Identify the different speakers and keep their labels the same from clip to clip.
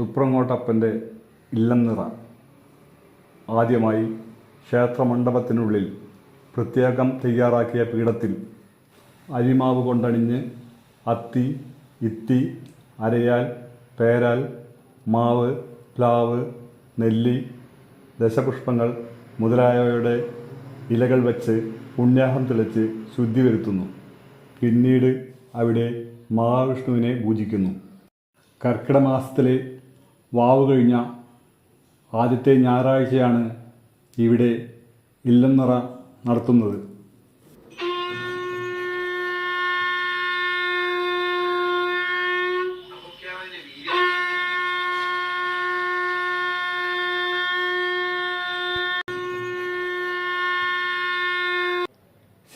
Speaker 1: തുപ്രങ്ങോട്ടപ്പന്റെ ഇല്ലംനിറ ആദ്യമായി ക്ഷേത്രമണ്ഡപത്തിനുള്ളിൽ പ്രത്യേകം തയ്യാറാക്കിയ പീഠത്തിൽ അരിമാവ് കൊണ്ടണിഞ്ഞ് അത്തി ഇത്തി അരയാൽ പേരാൽ മാവ് പ്ലാവ് നെല്ലി ദശപുഷ്പങ്ങൾ മുതലായവയുടെ ഇലകൾ വച്ച് പുണ്യാഹം തെളിച്ച് ശുദ്ധി വരുത്തുന്നു. പിന്നീട് അവിടെ മഹാവിഷ്ണുവിനെ പൂജിക്കുന്നു. കർക്കിടക മാസത്തിലെ വാവ് കഴിഞ്ഞ ആദ്യത്തെ ഞായറാഴ്ചയാണ് ഇവിടെ ഇല്ലെന്നറ നടത്തുന്നത്.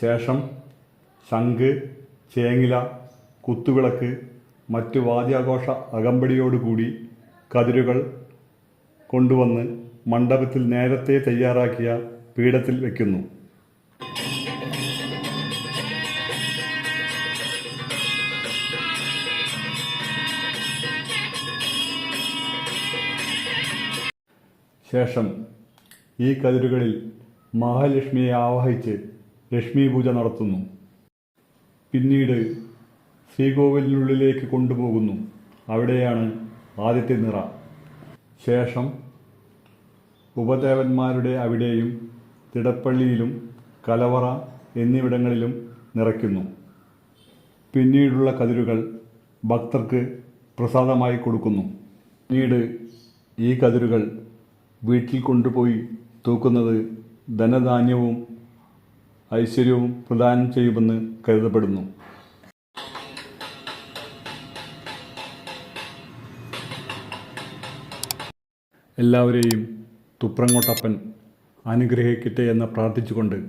Speaker 1: ശേഷം ശംഖ് ചേങ്ങില കുത്തുവിളക്ക് മറ്റു വാദ്യാഘോഷ അകമ്പടിയോടുകൂടി കതിരുകൾ കൊണ്ടുവന്ന് മണ്ഡപത്തിൽ നേരത്തെ തയ്യാറാക്കിയ പീഠത്തിൽ വയ്ക്കുന്നു ശേഷം ഈ കതിരുകളിൽ മഹാലക്ഷ്മിയെ ആവാഹിച്ച് ലക്ഷ്മി പൂജ നടത്തുന്നു. പിന്നീട് ശ്രീകോവിലിനുള്ളിലേക്ക് കൊണ്ടുപോകുന്നു. അവിടെയാണ് ആദ്യത്തെ നിറ. ശേഷം ഉപദേവന്മാരുടെ അവിടെയും തിടപ്പള്ളിയിലും കലവറ എന്നിവിടങ്ങളിലും നിറയ്ക്കുന്നു. പിന്നീടുള്ള കതിരുകൾ ഭക്തർക്ക് പ്രസാദമായി കൊടുക്കുന്നു. പിന്നീട് ഈ കതിരുകൾ വീട്ടിൽ കൊണ്ടുപോയി തൂക്കുന്നത് ധനധാന്യവും ഐശ്വര്യവും പ്രദാനം ചെയ്യുമെന്ന് കരുതപ്പെടുന്നു. എല്ലാവരെയും തുപ്രങ്ങോട്ടപ്പൻ അനുഗ്രഹിക്കട്ടെ എന്ന് പ്രാർത്ഥിച്ചുകൊണ്ട്